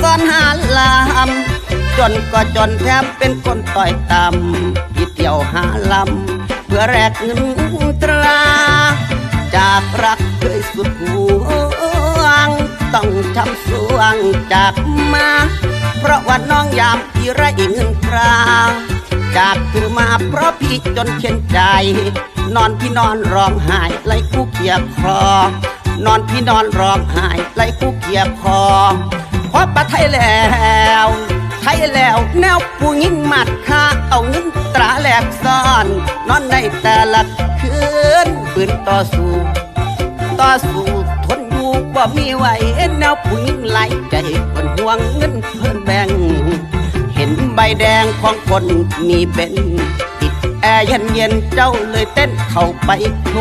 หาลามจนก็จนแทบเป็นคนต่อยต่ำที่เที่ยวหาลำเพื่อแลกเงินตรา จากรักเคยสุดห่วง ต้องทำสวงจากมา เพราะว่าน้องยามที่ไรเงินตราจากคือมาเพราะพี่จนเข็นใจ นอนพี่นอนร้องไห้ไล่คู่เกียคอ นอนพี่นอนร้องไห้ไล่คู่เกียบคอพราปะไทยแล้วไทยแล้วแนวผู้หญิงมัดค่าเอาเงินตราแหลกซ่อน นอนในแต่ละคืนปืนต่อสู้ ต่อสู้ทนอยู่บ่มีไหวแนวผู้หญิงไหลใจคนห่วงเงินเพิ่นแบ่ง เห็นใบแดงของคนมีเป็น แอร์เย็นเย็นเจ้าเลยเต้นเข้าไปโทร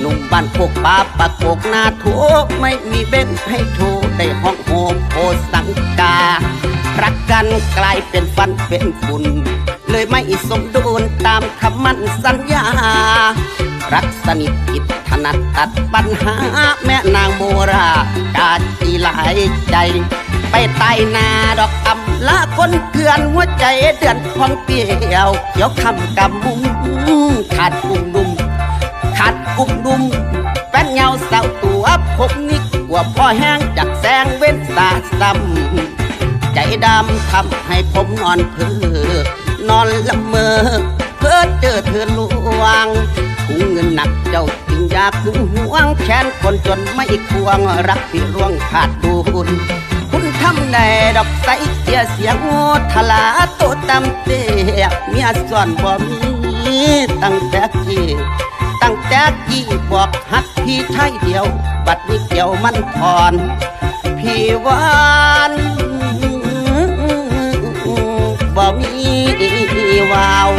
หนุ่มบ้านโคกป้าปากโคกหน้าทุกไม่มีเบ้นให้โทรได้ห้องโฮมโอสังการักกันกลายเป็นฟันเป็นฝุ่นเลยไม่สมดุลตามคำมั่นสัญญา รักสนิทกิจถนัดตัดปัญหา แม่นางโมรากาจีหลายใจ ไปใต้นาดอกอำลาคนเกลือนหัวใจเดือนพองเปรี้ยวเขียวคำกำมุงขาดกุ้งดุมขาดกุ้งดุมแป้นเงาเสาตัวผมนี่กว่าพ่อแห้งจากแสงเว้นสาซ้ำใจดำทำให้ผมนอนเพ้อนอนละเมอเพื่อเจอเธอลวง หนักเจ้าจึงอยากถึงหวงแขนคนจนไม่ควงรักที่ร่วงขาดดูนคุณทำในดอกใสเสียเสียงโง่ทลาโตตำเตียเมียส่วนบ่มีตั้งแต่กี้ตั้งแต่กี้บอกฮักพี่ไทยเดียว บัดนี้เกี่ยวมันทอน พี่วานบ่มีวาว